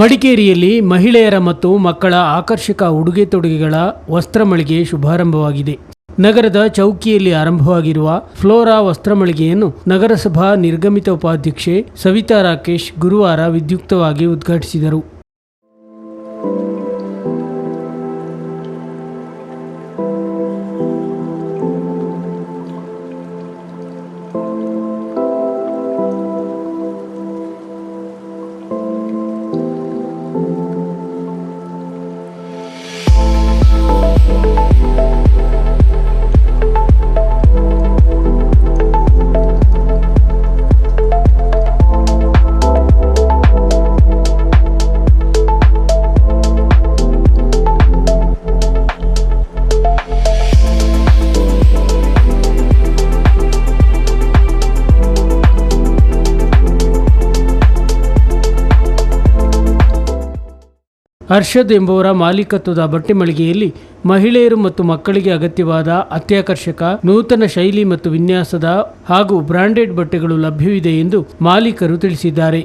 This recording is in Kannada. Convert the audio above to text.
ಮಡಿಕೇರಿಯಲ್ಲಿ ಮಹಿಳೆಯರ ಮತ್ತು ಮಕ್ಕಳ ಆಕರ್ಷಕ ಉಡುಗೆ ತೊಡುಗೆಗಳ ವಸ್ತ್ರಮಳಿಗೆ ಶುಭಾರಂಭವಾಗಿದೆ. ನಗರದ ಚೌಕಿಯಲ್ಲಿ ಆರಂಭವಾಗಿರುವ ಫ್ಲೋರಾ ವಸ್ತ್ರಮಳಿಗೆಯನ್ನು ನಗರಸಭಾ ನಿರ್ಗಮಿತ ಉಪಾಧ್ಯಕ್ಷೆ ಸವಿತಾ ರಾಕೇಶ್ ಗುರುವಾರ ವಿದ್ಯುಕ್ತವಾಗಿ ಉದ್ಘಾಟಿಸಿದರು. ಹರ್ಷದ್ ಎಂಬುವರ ಮಾಲೀಕತ್ವದ ಬಟ್ಟೆ ಮಳಿಗೆಯಲ್ಲಿ ಮಹಿಳೆಯರು ಮತ್ತು ಮಕ್ಕಳಿಗೆ ಅಗತ್ಯವಾದ ಅತ್ಯಾಕರ್ಷಕ, ನೂತನ ಶೈಲಿ ಮತ್ತು ವಿನ್ಯಾಸದ ಹಾಗೂ ಬ್ರಾಂಡೆಡ್ ಬಟ್ಟೆಗಳು ಲಭ್ಯವಿದೆ ಎಂದು ಮಾಲೀಕರು ತಿಳಿಸಿದ್ದಾರೆ.